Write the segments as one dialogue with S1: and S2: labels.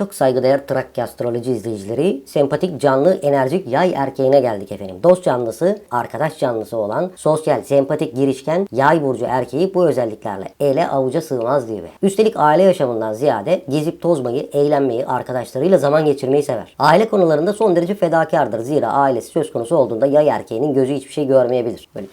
S1: Çok saygıdeğer Trakya Astroloji izleyicileri, sempatik, canlı, enerjik yay erkeğine geldik efendim. Dost canlısı, arkadaş canlısı olan, sosyal, sempatik, girişken yay burcu erkeği bu özelliklerle ele avuca sığmaz diyor. be. Üstelik aile yaşamından ziyade gezip tozmayı, eğlenmeyi, arkadaşlarıyla zaman geçirmeyi sever. Aile konularında son derece fedakardır. Zira ailesi söz konusu olduğunda yay erkeğinin gözü hiçbir şey görmeyebilir. Böyle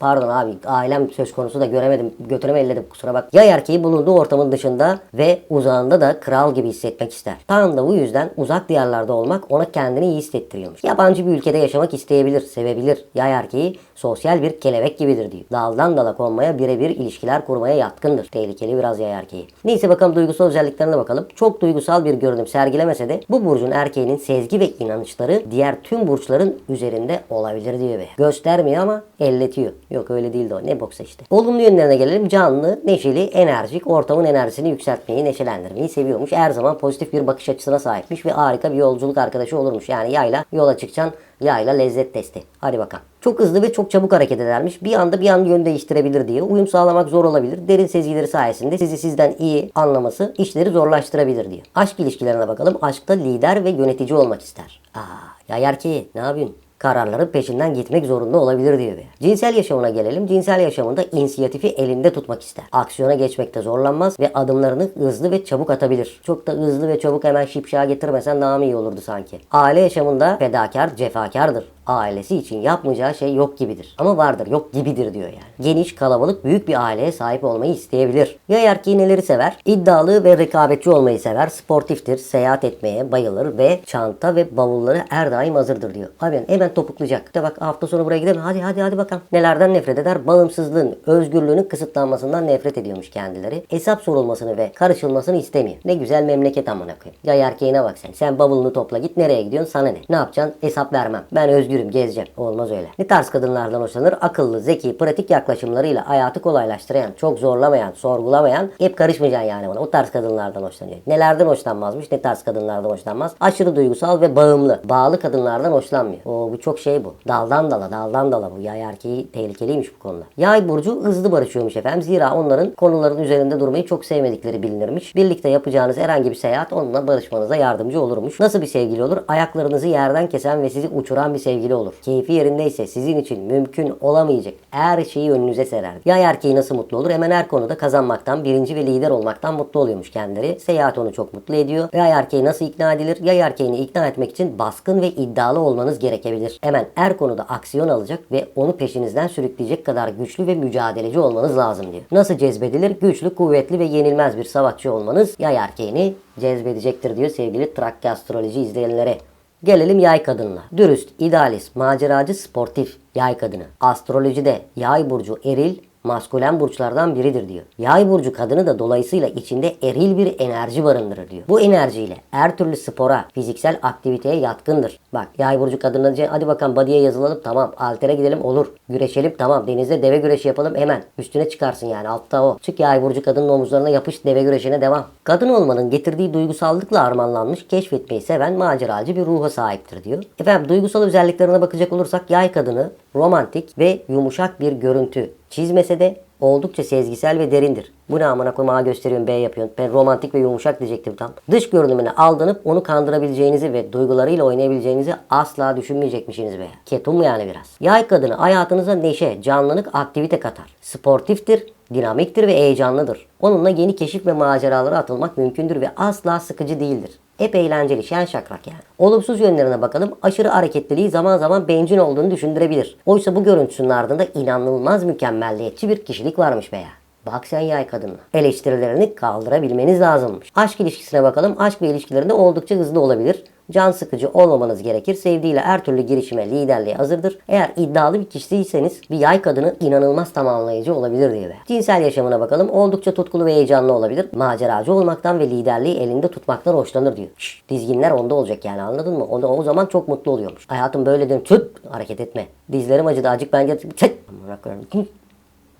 S1: Pardon abi ailem söz konusu da göremedim. Götüreme elledim kusura bak. Yay erkeği bulunduğu ortamın dışında ve uzağında da kral gibi hissetmek ister. Tam da bu yüzden uzak diyarlarda olmak ona kendini iyi hissettiriyormuş. Yabancı bir ülkede yaşamak isteyebilir, sevebilir. Yay erkeği sosyal bir kelebek gibidir diyor. Daldan dala konmaya birebir ilişkiler kurmaya yatkındır. Tehlikeli biraz yay erkeği. Neyse bakalım duygusal özelliklerine bakalım. Çok duygusal bir görünüm sergilemese de bu burcun erkeğinin sezgi ve inanışları diğer tüm burçların üzerinde olabilir diyor be. Göstermiyor ama elletiyor. Yok öyle değildi o. Ne boksa işte. Olumlu yönlerine gelelim. Canlı, neşeli, enerjik, ortamın enerjisini yükseltmeyi, neşelendirmeyi seviyormuş. Her zaman pozitif bir bakış açısına sahipmiş ve harika bir yolculuk arkadaşı olurmuş. Yani yayla yola çıkacaksın. Yayla lezzet testi. Hadi bakalım. Çok hızlı ve çok çabuk hareket edermiş. Bir anda bir an yön değiştirebilir diye. Uyum sağlamak zor olabilir. Derin sezgileri sayesinde sizi sizden iyi anlaması işleri zorlaştırabilir diyor. Aşk ilişkilerine bakalım. Aşkta lider ve yönetici olmak ister. Aa, yay erkeği ne yapıyorsun? Kararların peşinden gitmek zorunda olabilir diyor. Cinsel yaşamına gelelim. Cinsel yaşamında inisiyatifi elinde tutmak ister. Aksiyona geçmekte zorlanmaz ve adımlarını hızlı ve çabuk atabilir. Çok da hızlı ve çabuk hemen şipşağa getirmesen daha mı iyi olurdu sanki. Aile yaşamında fedakar, cefakardır. Ailesi için yapmayacağı şey yok gibidir. Ama vardır, yok gibidir diyor yani. Geniş, kalabalık, büyük bir aileye sahip olmayı isteyebilir. Yay erkeği neleri sever? İddialı ve rekabetçi olmayı sever. Sportiftir, seyahat etmeye bayılır ve çanta ve bavulları her daim hazırdır diyor. Abi hemen topuklayacak. İşte bak hafta sonu buraya gidelim. Hadi hadi hadi bakalım. Nelerden nefret eder? Bağımsızlığın, özgürlüğünün kısıtlanmasından nefret ediyormuş kendileri. Hesap sorulmasını ve karışılmasını istemiyor. Ne güzel memleket amına koyayım. Yay erkeğine bak sen. Sen bavulunu topla git nereye gidiyorsun sana ne? Ne yapacaksın? Hesap vermem. Ben özgürüm gezeceğim. Olmaz öyle. Ne tarz kadınlardan hoşlanır? Akıllı, zeki, pratik yaklaşımlarıyla hayatı kolaylaştıran, çok zorlamayan, sorgulamayan, hep karışmayacaksın yani bana. O tarz kadınlardan hoşlanıyor. Nelerden hoşlanmazmış? Ne tarz kadınlardan hoşlanmaz? Aşırı duygusal ve bağımlı. Bağlı kadınlardan hoşlanmıyor. Oo, bu çok şey bu. Daldan dala, daldan dala bu. Yay erkeği tehlikeliymiş bu konuda. Yay burcu hızlı barışıyormuş efendim. Zira onların konuların üzerinde durmayı çok sevmedikleri bilinirmiş. Birlikte yapacağınız herhangi bir seyahat onunla barışmanıza yardımcı olurmuş. Nasıl bir sevgili olur? Ayaklarınızı yerden kesen ve sizi uçuran bir sevgili olur. Keyfi yerindeyse sizin için mümkün olamayacak her şeyi önünüze serer. Yay erkeği nasıl mutlu olur? Hemen her konuda kazanmaktan, birinci ve lider olmaktan mutlu oluyormuş kendileri. Seyahat onu çok mutlu ediyor. Yay erkeği nasıl ikna edilir? Yay erkeğini ikna etmek için baskın ve iddialı olmanız gerekebilir. Hemen her konuda aksiyon alacak ve onu peşinizden sürükleyecek kadar güçlü ve mücadeleci olmanız lazım diyor. Nasıl cezbedilir? Güçlü, kuvvetli ve yenilmez bir savaşçı olmanız yay erkeğini cezbedecektir diyor sevgili Trakya Astroloji izleyenlere. Gelelim yay kadınına. Dürüst, idealist, maceracı, sportif yay kadını. Astrolojide yay burcu eril, maskülen burçlardan biridir diyor. Yay burcu kadını da dolayısıyla içinde eril bir enerji barındırır diyor. Bu enerjiyle her türlü spora, fiziksel aktiviteye yatkındır. Bak yay burcu kadını hadi bakalım body'ye yazılalım tamam. Altere gidelim olur. Güreşelim tamam. Denizde deve güreşi yapalım hemen. Üstüne çıkarsın yani altta o. Çık yay burcu kadının omuzlarına yapış deve güreşine devam. Kadın olmanın getirdiği duygusallıkla armağanlanmış, keşfetmeyi seven maceracı bir ruha sahiptir diyor. Efendim duygusal özelliklerine bakacak olursak yay kadını romantik ve yumuşak bir görüntü çizmese de oldukça sezgisel ve derindir. Bu ne amına koyayım A gösteriyorsun B yapıyorsun. Ben romantik ve yumuşak diyecektim tam. Dış görünümüne aldanıp onu kandırabileceğinizi ve duygularıyla oynayabileceğinizi asla düşünmeyecekmişsiniz be. Ketum yani biraz? Yay kadını hayatınıza neşe, canlılık, aktivite katar. Sportiftir, dinamiktir ve heyecanlıdır. Onunla yeni keşif ve maceralara atılmak mümkündür ve asla sıkıcı değildir. Hep eğlenceli, şen şakrak yani. Olumsuz yönlerine bakalım. Aşırı hareketliliği zaman zaman bencil olduğunu düşündürebilir. Oysa bu görüntüsünün ardında inanılmaz mükemmelliyetçi bir kişilik varmış be ya. Bak sen yay kadınla. Eleştirilerini kaldırabilmeniz lazımmış. Aşk ilişkisine bakalım. Aşk ve ilişkilerinde oldukça hızlı olabilir. Can sıkıcı olmamanız gerekir. Sevdiğiyle her türlü girişime, liderliğe hazırdır. Eğer iddialı bir kişiyseniz bir yay kadını inanılmaz tamamlayıcı olabilir diye. Cinsel yaşamına bakalım. Oldukça tutkulu ve heyecanlı olabilir. Maceracı olmaktan ve liderliği elinde tutmaktan hoşlanır diyor. Şşş, dizginler onda olacak yani anladın mı? O, o zaman çok mutlu oluyormuş. Hayatım böyle diyorum. Tüt hareket etme. Dizlerim acıdı acık ben getir. Çıt.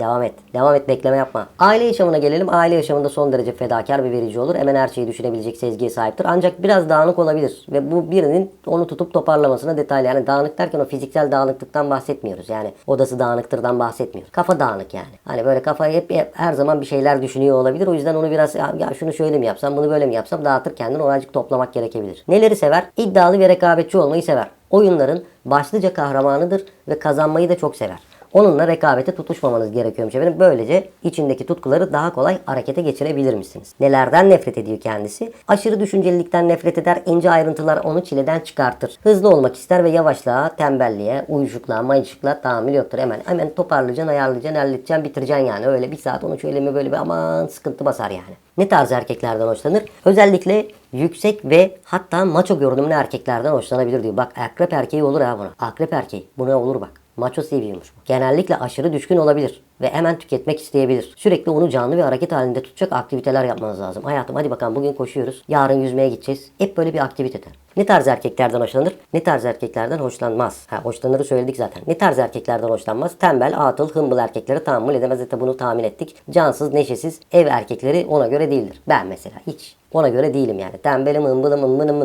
S1: Devam et. Devam et bekleme yapma. Aile yaşamına gelelim. Aile yaşamında son derece fedakar ve verici olur. Hemen her şeyi düşünebilecek sezgiye sahiptir. Ancak biraz dağınık olabilir. Ve bu birinin onu tutup toparlamasına detaylı. Yani dağınık derken o fiziksel dağınıklıktan bahsetmiyoruz. Yani odası dağınıktırdan bahsetmiyoruz. Kafa dağınık yani. Hani böyle kafayı hep, hep her zaman bir şeyler düşünüyor olabilir. O yüzden onu biraz ya, şunu şöyle mi yapsam bunu böyle mi yapsam dağıtır kendini oracık toplamak gerekebilir. Neleri sever? İddialı ve rekabetçi olmayı sever. Oyunların başlıca kahramanıdır ve kazanmayı da çok sever. Onunla rekabete tutuşmamanız gerekiyormuş efendim. Böylece içindeki tutkuları daha kolay harekete geçirebilir misiniz? Nelerden nefret ediyor kendisi? Aşırı düşüncelilikten nefret eder. ince ayrıntılar onu çileden çıkartır. Hızlı olmak ister ve yavaşlığa, tembelliğe, uyuşukluğa, mayışıklığa tahammül yoktur. Hemen hemen toparlayacaksın, ayarlayacaksın, halledeceksin, bitireceksin yani. Öyle bir saat onu şöyle mi böyle bir aman sıkıntı basar yani. Ne tarz erkeklerden hoşlanır? Özellikle yüksek ve hatta maço görünümlü erkeklerden hoşlanabilir diyor. Bak akrep erkeği olur ha buna. Akrep erkeği. Buna olur bak. Maço seviyormuş. Genellikle aşırı düşkün olabilir ve hemen tüketmek isteyebilir. Sürekli onu canlı ve hareket halinde tutacak aktiviteler yapmanız lazım. Hayatım hadi bakalım bugün koşuyoruz. Yarın yüzmeye gideceğiz. Hep böyle bir aktiviteler. Ne tarz erkeklerden hoşlanır? Ne tarz erkeklerden hoşlanmaz? Ha hoşlanırı söyledik zaten. Ne tarz erkeklerden hoşlanmaz? Tembel, atıl, hımbıl erkekleri tahammül edemez. Zaten bunu tahmin ettik. Cansız, neşesiz ev erkekleri ona göre değildir. Ben mesela hiç. Ona göre değilim yani. Tembelim, ımbılım, ımbılım,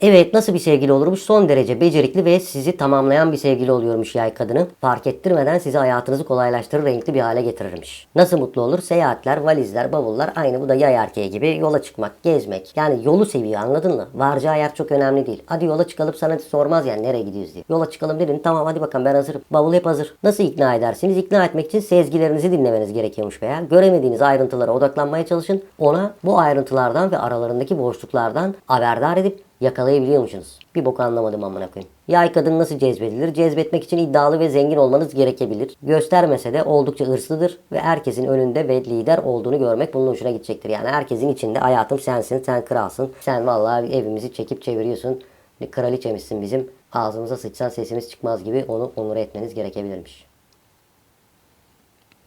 S1: Evet nasıl bir sevgili olurmuş? Son derece becerikli ve sizi tamamlayan bir sevgili oluyormuş yay kadını. Fark ettirmeden size hayatınızı kolaylaştırır, renkli bir hale getirirmiş. Nasıl mutlu olur? Seyahatler, valizler, bavullar aynı bu da yay erkeği gibi yola çıkmak, gezmek. Yani yolu seviyor anladın mı? Varacağı yer çok önemli değil. Hadi yola çıkalım sana sormaz yani nereye gidiyoruz diye. Yola çıkalım dedin tamam hadi bakalım ben hazırım. Bavul hep hazır. Nasıl ikna edersiniz? İkna etmek için sezgilerinizi dinlemeniz gerekiyormuş veya göremediğiniz ayrıntılara odaklanmaya çalışın. Ona bu ayrıntılardan ve aralarındaki boşluklardan haberdar edip yakalayabiliyor musunuz? Bir bok anlamadım amına koyayım. Yay kadın nasıl cezbedilir? Cezbetmek için iddialı ve zengin olmanız gerekebilir. Göstermese de oldukça hırslıdır ve herkesin önünde ve lider olduğunu görmek bunun hoşuna gidecektir. Yani herkesin içinde hayatım sensin, sen kralsın. Sen vallahi evimizi çekip çeviriyorsun. Kraliçemizsin bizim. Ağzımıza sıçsan sesimiz çıkmaz gibi onu onur etmeniz gerekebilirmiş.